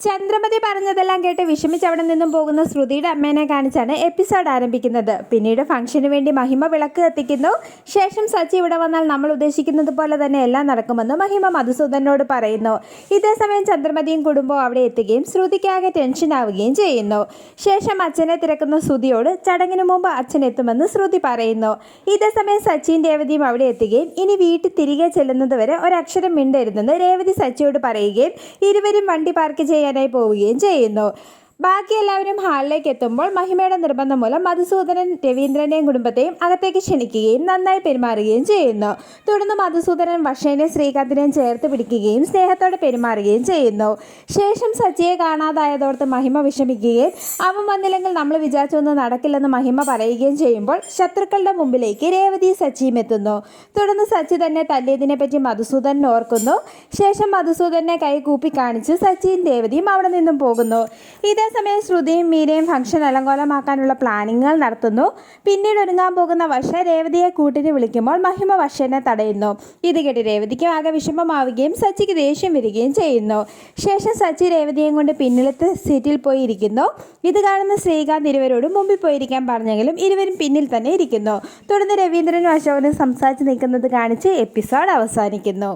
ചന്ദ്രമതി പറഞ്ഞതെല്ലാം കേട്ട് വിഷമിച്ച് അവിടെ നിന്നും പോകുന്ന ശ്രുതിയുടെ അമ്മേനെ കാണിച്ചാണ് എപ്പിസോഡ് ആരംഭിക്കുന്നത്. പിന്നീട് ഫംഗ്ഷന് വേണ്ടി മഹിമ വിളക്ക് കത്തിക്കുന്നു. ശേഷം സച്ചി ഇവിടെ വന്നാൽ നമ്മൾ ഉദ്ദേശിക്കുന്നത് പോലെ തന്നെ എല്ലാം നടക്കുമെന്ന് മഹിമ മധുസൂദനോട് പറയുന്നു. ഇതേ സമയം ചന്ദ്രമതിയും കുടുംബവും അവിടെ എത്തുകയും ശ്രുതിക്കാകെ ടെൻഷൻ ആവുകയും ചെയ്യുന്നു. ശേഷം അച്ഛനെ തിരക്കുന്ന ശ്രുതിയോട് ചടങ്ങിന് മുമ്പ് അച്ഛൻ എത്തുമെന്ന് ശ്രുതി പറയുന്നു. ഇതേ സമയം സച്ചിയും രേവതിയും അവിടെ എത്തുകയും ഇനി വീട്ടിൽ തിരികെ ചെല്ലുന്നതുവരെ ഒരക്ഷരം മിണ്ടരുതെന്ന് രേവതി സച്ചിയോട് പറയുകയും ഇരുവരും വണ്ടി പാർക്ക് ചെയ്യാനായി പോവുകയും ചെയ്യുന്നു. ബാക്കി എല്ലാവരും ഹാളിലേക്ക് എത്തുമ്പോൾ മഹിമയുടെ നിർബന്ധം മൂലം മധുസൂദനൻ രവീന്ദ്രനെയും കുടുംബത്തെയും അകത്തേക്ക് ക്ഷണിക്കുകയും നന്നായി പെരുമാറുകയും ചെയ്യുന്നു. തുടർന്ന് മധുസൂദനൻ വർഷേനെ ശ്രീകാന്തിനെയും ചേർത്ത് പിടിക്കുകയും സ്നേഹത്തോടെ പെരുമാറുകയും ചെയ്യുന്നു. ശേഷം സച്ചിയെ കാണാതായതോർത്ത് മഹിമ വിഷമിക്കുകയും അവൻ വന്നില്ലെങ്കിൽ നമ്മൾ വിചാരിച്ചൊന്നും നടക്കില്ലെന്ന് മഹിമ പറയുകയും ചെയ്യുമ്പോൾ ശത്രുക്കളുടെ മുമ്പിലേക്ക് രേവതി സച്ചിയും എത്തുന്നു. തുടർന്ന് സച്ചി തന്നെ തല്ലിയതിനെ പറ്റി മധുസൂദനൻ ഓർക്കുന്നു. ശേഷം മധുസൂദനെ കൈ കൂപ്പി കാണിച്ച് സച്ചിയും രേവതിയും അവിടെ നിന്നും പോകുന്നു. ഇതേസമയം ശ്രുതിയും മീരയും ഫംഗ്ഷൻ അലങ്കോലമാക്കാനുള്ള പ്ലാനിങ്ങുകൾ നടത്തുന്നു. പിന്നീട് ഒരുങ്ങാൻ പോകുന്ന വർഷ രേവതിയെ കൂട്ടിന് വിളിക്കുമ്പോൾ മഹിമ വർഷനെ തടയുന്നു. ഇത് കേട്ട് രേവതിക്കും ആകെ വിഷമമാവുകയും സച്ചിക്ക് ദേഷ്യം വരികയും ചെയ്യുന്നു. ശേഷം സച്ചി രേവതിയെയും കൊണ്ട് പിന്നിലത്തെ സീറ്റിൽ പോയിരിക്കുന്നു. ഇത് കാണുന്ന ശ്രീകാന്ത് ഇരുവരോടും മുമ്പിൽ പോയിരിക്കാൻ പറഞ്ഞെങ്കിലും ഇരുവരും പിന്നിൽ തന്നെ ഇരിക്കുന്നു. തുടർന്ന് രവീന്ദ്രനും അശോകനും സംസാരിച്ച് നിൽക്കുന്നത് കാണിച്ച് എപ്പിസോഡ് അവസാനിക്കുന്നു.